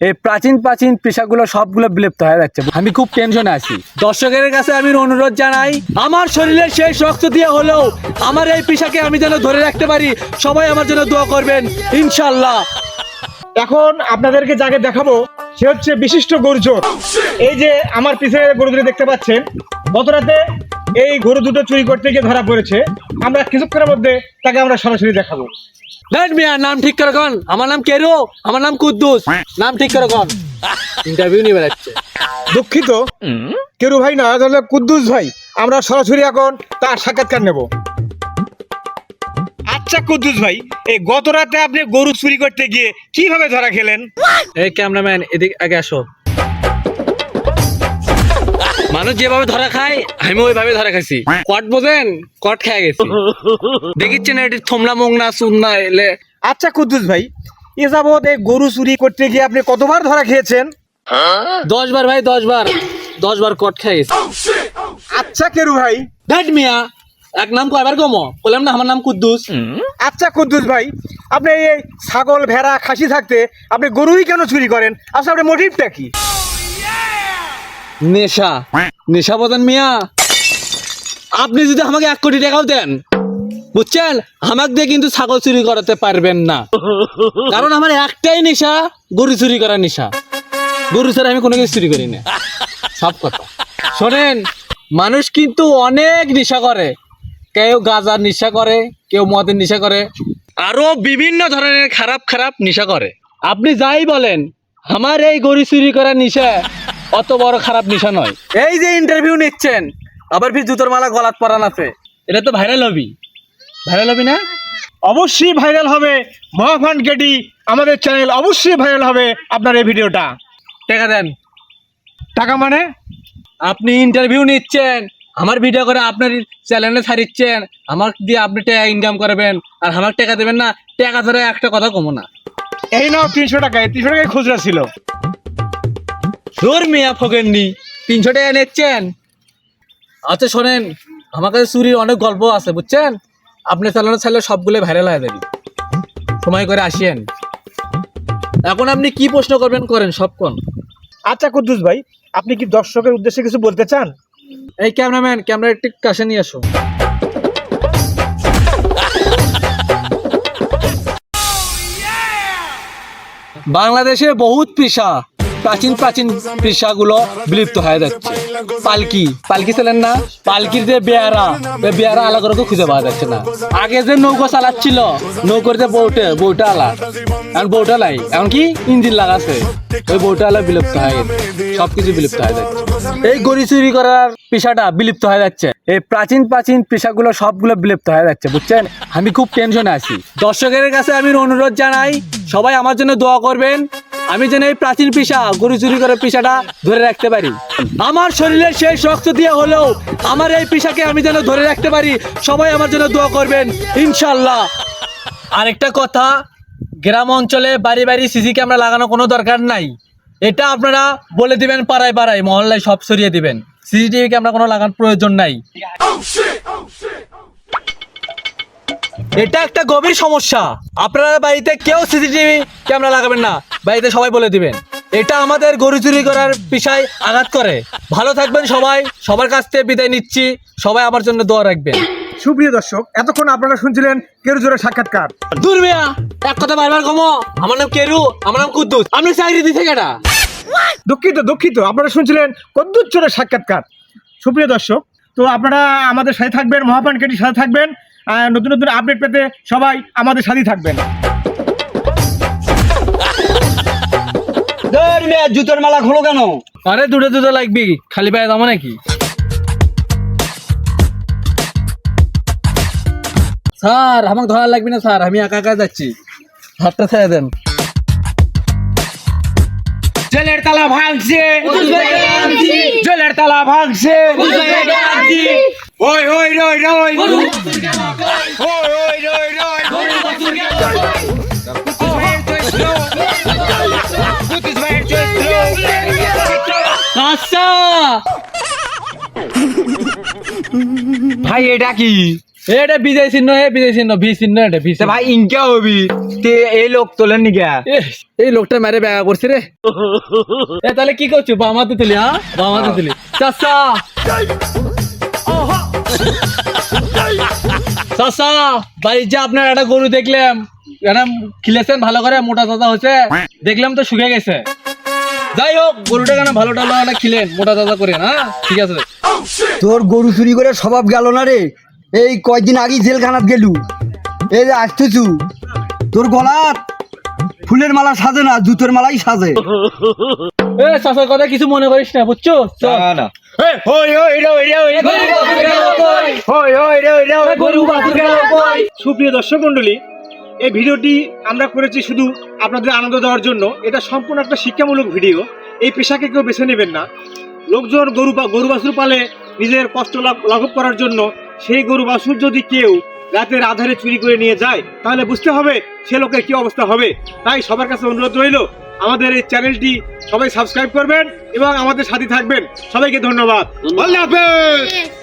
এই প্রাচীন প্রাচীন পেশাগুলো সবগুলো বিলুপ্ত হয়ে যাচ্ছে। আমি খুব টেনশনে আছি। দর্শকের কাছে আমি অনুরোধ জানাই, আমার শরীরের সেই রক্ত দিয়ে হলেও আমার এই পেশাকে আমি যেন ধরে রাখতে পারি, সবাই আমার জন্য দোয়া করবেন ইনশাল্লাহ এখন আপনাদেরকে যাকে দেখাবো, সে হচ্ছে বিশিষ্ট গরুচোর এই যে আমার পিছনে গরু দুটো দেখতে পাচ্ছেন, গত রাতে এই গরু দুটো চুরি করতে গিয়ে ধরা পড়েছে। আমরা কিছুক্ষণের মধ্যে তাকে আমরা সরাসরি দেখাবো। দেখ মিয়া নাম ঠিক করে কন। আমার নাম কেরো আমার নাম কুদ্দুস। নাম ঠিক করে কন। ইন্টারভিউ নিয়ে বেড়াচ্ছে। দুঃখিত। কেরু ভাই না তাহলে কুদ্দুস ভাই আমরা সরাসরি এখন তার সাক্ষাৎকার নেব। আচ্ছা কুদ্দুস ভাই এই গত রাতে আপনি গরু চুরি করতে গিয়ে কীভাবে ধরা খেলেন? এই ক্যামেরাম্যান এদিকে আগে আসো। মানুষ যেভাবে ধরা খায় আমি ওইভাবে ধরা খাইছি। কট বোঝেন কট খেয়ে গেছি। দেখিচ্ছেন এটি থমলা মোংনা সুন্না এলে? আচ্ছা কুদ্দুস ভাই এ যাবৎ এই গরু চুরি করতে গিয়ে আপনি কতবার ধরা খেয়েছেন? দশ বার ভাই দশ বার দশ বার কট খেয়ে গেছি আচ্ছা কেরু ভাই। ভ্যাট মিয়া এক নাম কয়বার কমো? বললাম না আমার নাম কুদ্দুস। আচ্ছা কুদ্দুস ভাই আপনি এই ছাগল ভেড়া খাসি থাকতে আপনি গরুই কেন চুরি করেন? আসলে আপনার মোটিভটা কি? নেশা। নেশা বদন মিয়া। আপনি যদি আমাকে এক কোটি টাকাও দেন, বুঝছেন? আমাকে দিয়ে কিন্তু ছাগল চুরি করাতে পারবেন না। কারণ আমার একটাই নেশা, গরু চুরি করার নেশা। গরু ছাড়া আমি কোনো কিছু চুরি করি না। সব কথা। শোনেন, মানুষ কিন্তু অনেক নেশা করে। কেউ গাজার নেশা করে, কেউ মদের নেশা করে। আরও বিভিন্ন ধরনের খারাপ খারাপ নেশা করে। আপনি যাই বলেন, আমার এই গরু চুরি করার নেশা অত বড় খারাপ নেশা নয়। এই যে ইন্টারভিউ নিচ্ছেন আবার ফির জুতোর মালা গলাত পরান আছে। এটা তো ভাইরাল হবি ভাইরাল হবি না? অবশ্যই ভাইরাল হবে। মহাফান গেটি আমাদের চ্যানেল অবশ্যই ভাইরাল হবে আপনার এই ভিডিওটা টাকা দেন। টাকা মানে? আপনি ইন্টারভিউ নিচ্ছেন আমার ভিডিও করে আপনার চ্যানেলে ছাড়িচ্ছেন আমার দিয়ে আপনি টাকা ইনকাম করবেন আর আমার টাকা দেবেন না টাকা ধরে একটা কথা কমো না। এই নাও তিনশো টাকায় তিনশো টাকায় খুচরা ছিল। ধর মিয়া ফোকেননি। তিনশো টাকা নিচ্ছেন? আচ্ছা শোনেন আমার কাছে চুরির অনেক গল্প আছে বুঝছেন? আপনি চালানো চাইলে সবগুলো ভাইরাল হয়ে যাবে। সময় করে আসিয়েন এখন আপনি কি প্রশ্ন করবেন করেন সবক্ষণ? আচ্ছা কুদ্দুস ভাই আপনি কি দর্শকের উদ্দেশ্যে কিছু বলতে চান? এই ক্যামেরাম্যান ক্যামেরা একটু কাছে নিয়ে আসো। বাংলাদেশে বহুত পেশা। প্রাচীন প্রাচীন পেশাগুলো বিলুপ্ত হয়ে যাচ্ছে। পালকি পালকি ছিলেন না? পালকির যে বেয়ারা বেয়ারা আলাদা করে খুঁজে পাওয়া যাচ্ছে না। আগে যে নৌকো চালাচ্ছিল, নৌকোর যে বউটে বউটা আলা। এখন বউটা নাই এখন কি? ইঞ্জিন লাগাছে ওই বউটা আলা বিলুপ্ত হয়ে গেছে। সবকিছু বিলুপ্ত হয়ে যাচ্ছে। এই গড়ি চুরি করার পেশাটা বিলুপ্ত হয়ে যাচ্ছে। এই প্রাচীন প্রাচীন পেশাগুলো সবগুলো বিলুপ্ত হয়ে যাচ্ছে, বুঝছেন? আমি খুব টেনশনে আছি। দর্শকের কাছে আমি অনুরোধ জানাই, সবাই আমার জন্য দোয়া করবেন। আমি যেন এই প্রাচীন পেশা, গরু চুরি করার পেশাটা ধরে রাখতে পারি। আমার শরীরের সেই রক্ত দিয়ে হলেও আমার এই পেশাকে আমি যেন ধরে রাখতে পারি। সবাই আমার জন্য দোয়া করবেন ইনশাল্লাহ আরেকটা কথা, গ্রাম অঞ্চলে বাড়ি বাড়ি সিসি ক্যামেরা লাগানো কোনো দরকার নাই। এটা আপনারা বলে দিবেন পাড়ায় পাড়ায়, মহল্লায় সব সরিয়ে দিবেন। সিসিটিভি ক্যামেরা কোনো লাগানোর প্রয়োজন নাই। এটা একটা গভীর সমস্যা। আপনারা বাড়িতে কেউ সিসিটিভি ক্যামেরা লাগাবেন না। বাড়িতে সবাই বলে দিবেন। এটা আমাদের গরু চুরি করার বিষয় আঘাত করে। ভালো থাকবেন সবাই। সবার কাছ থেকে বিদায় নিচ্ছি। সবাই আমার জন্য দোয়া রাখবেন। সুপ্রিয় দর্শক এতক্ষণ আপনারা শুনছিলেন কেরু জোরের সাক্ষাৎকার। দূর মিয়া এক কথা বারবার কমো। আমার নাম কেরু আমার নাম কুদ্দুস। আপনি চাকরি দিতে কেটা দুঃখিত দুঃখিত। আপনারা শুনছিলেন কদ্দুর চোরের সাক্ষাৎকার। সুপ্রিয় দর্শক তো আপনারা আমাদের সাথে থাকবেন মহাপান কেটির সাথে থাকবেন। নতুন নতুন আপডেট পেতে সবাই আমাদের সাথেই থাকবেন। জুতোর মালা খোলো কেন? আরে দুটো দুটো লাগবি খালি পায়ে দামো নাকি? স্যার আমাকে ধরা লাগবে না স্যার আমি একা একা যাচ্ছি। হাতটা ছেড়ে দেন। জেলের তালা ভাঙছে। জেলের তালা ভাঙছে। ওই ওই রই রই ওই ওই রই রই আচ্ছা ভাই এটা কি? এটা বিজয় চিহ্ন হে বিজয় চিহ্ন ভি চিহ্ন এটা ভি ভাই ইনকা হবি। তে এই লোক তোলেন নি গা এ, এই লোকটা মেরে ব্যাগা করছে রে। এ তাহলে কি করছ? বামাতে তুলি হ্যাঁ? বামাতে তুলি। চাচা! চাচা ভাই যে আপনার একটা গরু দেখলাম খিলেছেন ভালো করে, মোটা তাজা হয়েছে। দেখলাম তো শুকে গেছে। যাই হোক গরুটা কেন ভালো টালো একটা খিলেন, মোটা তাজা করে হ্যাঁ? ঠিক আছে। তোর গরু চুরি করে স্বভাব গেল না রে? এই কয়দিন আগেই জেলখানাত গেলু। এই যে আসতেছু। তোর গলাত ফুলের মালা সাজে না, জুতোর মালাই সাজে। এ চাচার কথা কিছু মনে করিস না বুঝছ? না হই হই এটা এটা হই হই এটা এটা গরু বাছুর গেল কই? সুপ্রিয় দর্শক মণ্ডলী এই ভিডিওটি আমরা করেছি শুধু আপনাদের আনন্দ দেওয়ার জন্য। এটা সম্পূর্ণ একটা শিক্ষামূলক ভিডিও। এই পেশাকে কেউ বেছে নেবেন না। লোকজন গরু বা গরু বাছুর পালে নিজের কষ্ট লাভ- লাঘব করার জন্য সেই গরু বাছুর যদি কেউ রাতের আধারে চুরি করে নিয়ে যায় তাহলে বুঝতে হবে সে লোকের কি অবস্থা হবে। তাই সবার কাছে অনুরোধ রইল আমাদের এই চ্যানেলটি সবাই সাবস্ক্রাইব করবেন এবং আমাদের সাথে থাকবেন। সবাইকে ধন্যবাদ। আল্লাহ হাফেজ!